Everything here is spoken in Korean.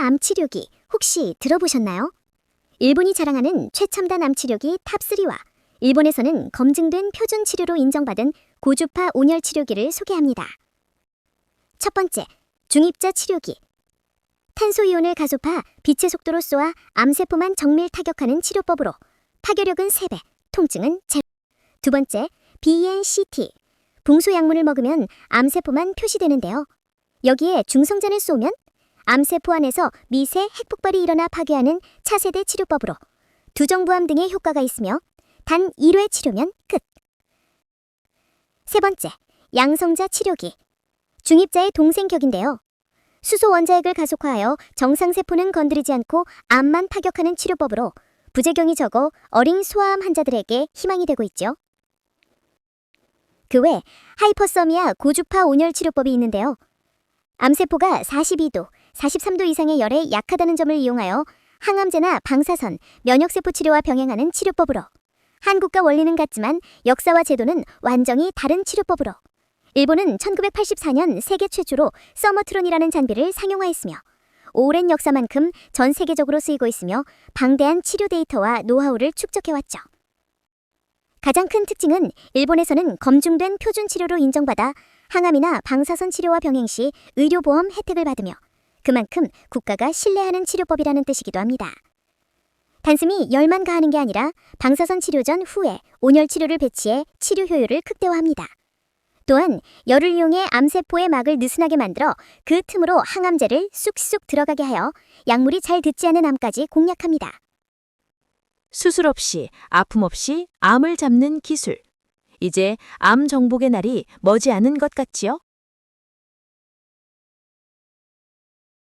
암 치료기 혹시 들어보셨나요? 일본이 자랑하는 최첨단 암 치료기 탑3와 일본에서는 검증된 표준 치료로 인정받은 고주파 온열 치료기를 소개합니다. 첫 번째, 중입자 치료기. 탄소이온을 가속화 빛의 속도로 쏘아 암세포만 정밀 타격하는 치료법으로 타격력은 3배, 통증은 제로. 두 번째, BNCT. 붕소약물을 먹으면 암세포만 표시되는데요. 여기에 중성전을 쏘면 암세포 안에서 미세 핵폭발이 일어나 파괴하는 차세대 치료법으로 두정부암 등의 효과가 있으며 단 1회 치료면 끝. 세 번째, 양성자 치료기. 중입자의 동생격인데요. 수소 원자핵을 가속화하여 정상세포는 건드리지 않고 암만 타격하는 치료법으로 부작용이 적어 어린 소아암 환자들에게 희망이 되고 있죠. 그 외 하이퍼서미아 고주파 온열 치료법이 있는데요. 암세포가 42도, 43도 이상의 열에 약하다는 점을 이용하여 항암제나 방사선, 면역세포 치료와 병행하는 치료법으로 한국과 원리는 같지만 역사와 제도는 완전히 다른 치료법으로 일본은 1984년 세계 최초로 서머트론이라는 장비를 상용화했으며 오랜 역사만큼 전 세계적으로 쓰이고 있으며 방대한 치료 데이터와 노하우를 축적해왔죠. 가장 큰 특징은 일본에서는 검증된 표준 치료로 인정받아 항암이나 방사선 치료와 병행 시 의료보험 혜택을 받으며 그만큼 국가가 신뢰하는 치료법이라는 뜻이기도 합니다. 단숨이 열만 가하는 게 아니라 방사선 치료 전 후에 온열 치료를 배치해 치료 효율을 극대화합니다. 또한 열을 이용해 암세포의 막을 느슨하게 만들어 그 틈으로 항암제를 쑥쑥 들어가게 하여 약물이 잘 듣지 않은 암까지 공략합니다. 수술 없이, 아픔 없이 암을 잡는 기술. 이제 암 정복의 날이 머지 않은 것 같지요?